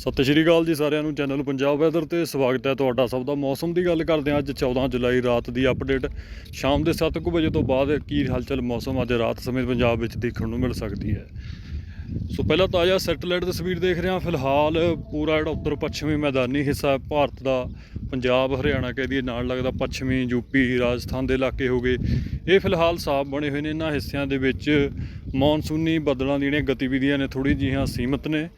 ਸਤਿ ਸ਼੍ਰੀ ਅਕਾਲ ਜੀ ਸਾਰਿਆਂ ਨੂੰ, ਚੈਨਲ ਪੰਜਾਬ ਵੈਦਰ ਤੇ ਸਵਾਗਤ ਹੈ ਤੁਹਾਡਾ ਸਭ ਦਾ। ਮੌਸਮ ਦੀ ਗੱਲ ਕਰਦੇ ਹਾਂ, ਅੱਜ 14 ਜੁਲਾਈ ਰਾਤ ਦੀ ਅਪਡੇਟ ਸ਼ਾਮ ਦੇ 7:00 ਵਜੇ ਤੋਂ ਬਾਅਦ ਕੀ ਹਲਚਲ, ਮੌਸਮ ਅੱਜ ਰਾਤ ਸਮੇਂ ਪੰਜਾਬ ਵਿੱਚ ਦੇਖਣ ਨੂੰ ਮਿਲ ਸਕਦੀ ਹੈ। ਸੋ ਪਹਿਲਾਂ ਤਾਜ਼ਾ ਸੈਟੇਲਾਈਟ ਤਸਵੀਰ ਦੇਖ ਰਹੇ ਹਾਂ। ਫਿਲਹਾਲ ਪੂਰਾ ਜਿਹੜਾ ਉੱਤਰ ਪੱਛਮੀ ਮੈਦਾਨੀ ਹਿੱਸਾ ਭਾਰਤ ਦਾ, ਪੰਜਾਬ, ਹਰਿਆਣਾ ਕਹਿ ਦਈਏ, ਨਾਲ ਲੱਗਦਾ ਪੱਛਮੀ ਯੂਪੀ ਰਾਜਸਥਾਨ ਦੇ ਇਲਾਕੇ ਹੋ ਗਏ। ਇਹ ਫਿਲਹਾਲ ਸਾਫ਼ ਬਣੇ ਹੋਏ ਨੇ। ਇਹਨਾਂ ਹਿੱਸਿਆਂ ਦੇ ਵਿੱਚ ਮੌਨਸੂਨੀ ਬੱਦਲਾਂ ਦੀਆਂ ਜਿਹੜੀਆਂ ਗਤੀਵਿਧੀਆਂ ਨੇ ਥੋੜੀ ਜਿਹੀਆਂ ਸੀਮਤ ਨੇ।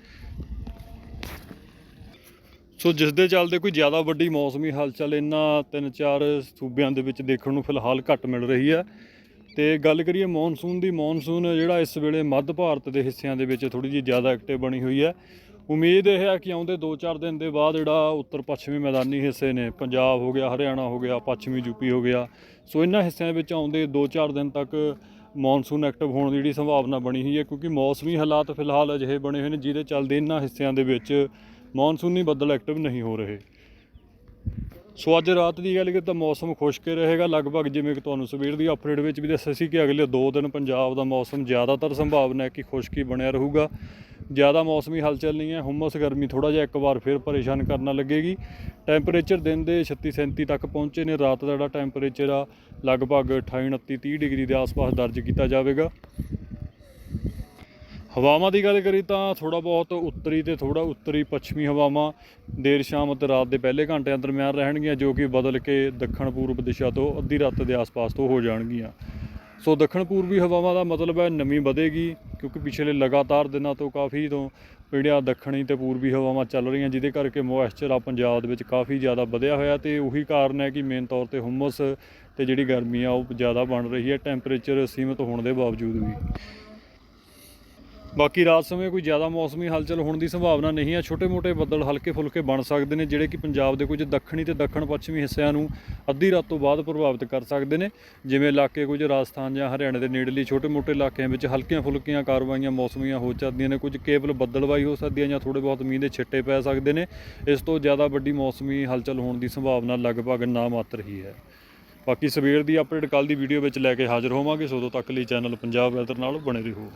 ਸੋ ਜਿਸ ਦੇ ਚੱਲਦੇ ਕੋਈ ਜ਼ਿਆਦਾ ਵੱਡੀ ਮੌਸਮੀ ਹਲਚਲ ਇਹਨਾਂ ਤਿੰਨ ਚਾਰ ਸੂਬਿਆਂ ਦੇ ਵਿੱਚ ਦੇਖਣ ਨੂੰ ਫਿਲਹਾਲ ਘੱਟ ਮਿਲ ਰਹੀ ਹੈ। ਤੇ ਗੱਲ ਕਰੀਏ ਮੌਨਸੂਨ ਦੀ, ਮੌਨਸੂਨ ਜਿਹੜਾ ਇਸ ਵੇਲੇ ਮੱਧ ਭਾਰਤ ਦੇ ਹਿੱਸਿਆਂ ਦੇ ਵਿੱਚ ਥੋੜੀ ਜਿਹੀ ਜ਼ਿਆਦਾ ਐਕਟਿਵ ਬਣੀ ਹੋਈ ਹੈ। ਉਮੀਦ ਇਹ ਹੈ ਕਿ ਆਉਂਦੇ 2-4 ਦਿਨ ਦੇ ਬਾਅਦ ਜਿਹੜਾ ਉੱਤਰ ਪੱਛਮੀ ਮੈਦਾਨੀ ਹਿੱਸੇ ਨੇ, ਪੰਜਾਬ ਹੋ ਗਿਆ, ਹਰਿਆਣਾ ਹੋ ਗਿਆ, ਪੱਛਮੀ ਯੂਪੀ ਹੋ ਗਿਆ, ਸੋ ਇਹਨਾਂ ਹਿੱਸਿਆਂ ਵਿੱਚ ਆਉਂਦੇ 2-4 ਦਿਨ ਤੱਕ ਮੌਨਸੂਨ ਐਕਟਿਵ ਹੋਣ ਦੀ ਜਿਹੜੀ ਸੰਭਾਵਨਾ ਬਣੀ ਹੋਈ ਹੈ, ਕਿਉਂਕਿ ਮੌਸਮੀ ਹਾਲਾਤ ਫਿਲਹਾਲ ਅਜਿਹੇ ਬਣੇ ਹੋਏ ਨੇ ਜਿਹਦੇ ਚੱਲਦੇ ਇਹਨਾਂ ਹਿੱਸਿਆਂ ਦੇ ਵਿੱਚ ਮੌਨਸੂਨੀ ਬੱਦਲ ਐਕਟਿਵ ਨਹੀਂ ਹੋ ਰਹੇ। ਸੋ ਅੱਜ ਰਾਤ ਦੀ ਗੱਲ ਕਰੀਏ ਤਾਂ ਮੌਸਮ ਖੁਸ਼ਕ ਰਹੇਗਾ। ਲਗਭਗ ਜਿਵੇਂ ਕਿ ਤੁਹਾਨੂੰ ਸਵੇਰ ਦੀ ਅਪਡੇਟ ਵਿੱਚ ਵੀ ਦੱਸਿਆ ਸੀ ਕਿ ਅਗਲੇ 2 ਦਿਨ ਪੰਜਾਬ ਦਾ ਮੌਸਮ ਜ਼ਿਆਦਾਤਰ ਸੰਭਾਵਨਾ ਹੈ ਕਿ ਖੁਸ਼ਕੀ ਬਣਿਆ ਰਹੂਗਾ। ਜ਼ਿਆਦਾ ਮੌਸਮੀ ਹਲਚਲ ਨਹੀਂ ਹੈ, ਹੁਮਸ ਗਰਮੀ ਥੋੜਾ ਜਿਹਾ ਇੱਕ ਵਾਰ ਫਿਰ ਪਰੇਸ਼ਾਨ ਕਰਨ ਲੱਗੇਗੀ। ਟੈਂਪਰੇਚਰ ਦਿਨ ਦੇ 36 37 ਤੱਕ ਪਹੁੰਚੇ ਨੇ। ਰਾਤ ਦਾ ਜਿਹੜਾ ਟੈਂਪਰੇਚਰ ਆ, ਲਗਭਗ 28 29 30 ਡਿਗਰੀ ਦੇ ਆਸ-ਪਾਸ ਦਰਜ ਕੀਤਾ ਜਾਵੇਗਾ। ਹਵਾਵਾਂ ਦੀ ਗੱਲ ਕਰੀ ਤਾਂ ਥੋੜਾ ਬਹੁਤ ਉੱਤਰੀ ਤੇ ਥੋੜਾ ਉੱਤਰੀ ਪੱਛਮੀ ਹਵਾਵਾਂ ਦੇਰ ਸ਼ਾਮ ਅਤੇ ਰਾਤ ਦੇ ਪਹਿਲੇ ਘੰਟਿਆਂ ਦਰਮਿਆਨ ਰਹਿਣਗੀਆਂ, ਜੋ ਕਿ ਬਦਲ ਕੇ ਦੱਖਣ ਪੂਰਬ ਦਿਸ਼ਾ ਤੋਂ ਅੱਧੀ ਰਾਤ ਦੇ ਆਸ-ਪਾਸ ਤੋਂ ਹੋ ਜਾਣਗੀਆਂ। ਸੋ ਦੱਖਣ ਪੂਰਬੀ ਹਵਾਵਾਂ ਦਾ ਮਤਲਬ ਹੈ ਨਮੀ ਵਧੇਗੀ, ਕਿਉਂਕਿ ਪਿਛਲੇ ਲਗਾਤਾਰ ਦਿਨਾਂ ਤੋਂ ਕਾਫੀ ਤੋਂ ਜਿਹੜੀਆਂ ਦੱਖਣੀ ਤੇ ਪੂਰਬੀ ਹਵਾਵਾਂ ਚੱਲ ਰਹੀਆਂ, ਜਿਹਦੇ ਕਰਕੇ ਮੋਇਸਚਰ ਆ ਪੰਜਾਬ ਦੇ ਵਿੱਚ ਕਾਫੀ ਜ਼ਿਆਦਾ ਵਧਿਆ ਹੋਇਆ ਤੇ ਉਹੀ ਕਾਰਨ ਹੈ ਕਿ ਮੇਨ ਤੌਰ ਤੇ ਹੁਮਸ ਤੇ ਜਿਹੜੀ ਗਰਮੀ ਆ, ਉਹ ਜ਼ਿਆਦਾ ਬਣ ਰਹੀ ਹੈ, ਟੈਂਪਰੇਚਰ ਸੀਮਤ ਹੋਣ ਦੇ ਬਾਵਜੂਦ ਵੀ। ਬਾਕੀ ਰਾਤ ਸਮੇਂ ਕੋਈ ਜ਼ਿਆਦਾ ਮੌਸਮੀ ਹਲਚਲ ਹੋਣ ਦੀ ਸੰਭਾਵਨਾ ਨਹੀਂ ਹੈ ਛੋਟੇ-ਮੋਟੇ ਬੱਦਲ ਹਲਕੇ ਫੁਲਕੇ ਬਣ ਸਕਦੇ ਨੇ, ਜਿਹੜੇ ਕਿ ਪੰਜਾਬ ਦੇ ਕੁਝ ਦੱਖਣੀ ਤੇ ਦੱਖਣ ਪੱਛਮੀ ਹਿੱਸਿਆਂ ਨੂੰ ਅੱਧੀ ਰਾਤ ਤੋਂ ਬਾਅਦ ਪ੍ਰਭਾਵਿਤ ਕਰ ਸਕਦੇ ਨੇ। ਜਿਵੇਂ ਇਲਾਕੇ ਕੁਝ ਰਾਜਸਥਾਨ ਜਾਂ ਹਰਿਆਣਾ ਦੇ ਨੇੜਲੀ ਛੋਟੇ-ਮੋਟੇ ਇਲਾਕਿਆਂ ਵਿੱਚ ਹਲਕੀਆਂ ਫੁਲਕੀਆਂ ਕਾਰਵਾਈਆਂ ਮੌਸਮੀਆਂ ਹੋ ਸਕਦੀਆਂ ਨੇ। ਕੁਝ ਕੇਵਲ ਬੱਦਲਵਾਈ ਹੋ ਸਕਦੀ ਹੈ ਜਾਂ ਥੋੜੇ ਬਹੁਤ ਮੀਂਹ ਦੇ ਛਿੱਟੇ ਪੈ ਸਕਦੇ ਨੇ। ਇਸ ਤੋਂ ਜ਼ਿਆਦਾ ਵੱਡੀ ਮੌਸਮੀ ਹਲਚਲ ਹੋਣ ਦੀ ਸੰਭਾਵਨਾ ਲਗਭਗ ਨਾ ਮਾਤਰ ਹੀ ਹੈ। ਬਾਕੀ ਸਵੇਰ ਦੀ ਅਪਡੇਟ ਕੱਲ ਦੀ ਵੀਡੀਓ ਵਿੱਚ ਲੈ ਕੇ ਹਾਜ਼ਰ ਹੋਵਾਂਗੇ। ਸੋ ਉਦੋਂ ਤੱਕ ਲਈ ਚੈਨਲ ਪੰਜਾਬ ਵੈਦਰ ਨਾਲ ਬਣੇ ਰਹੋ।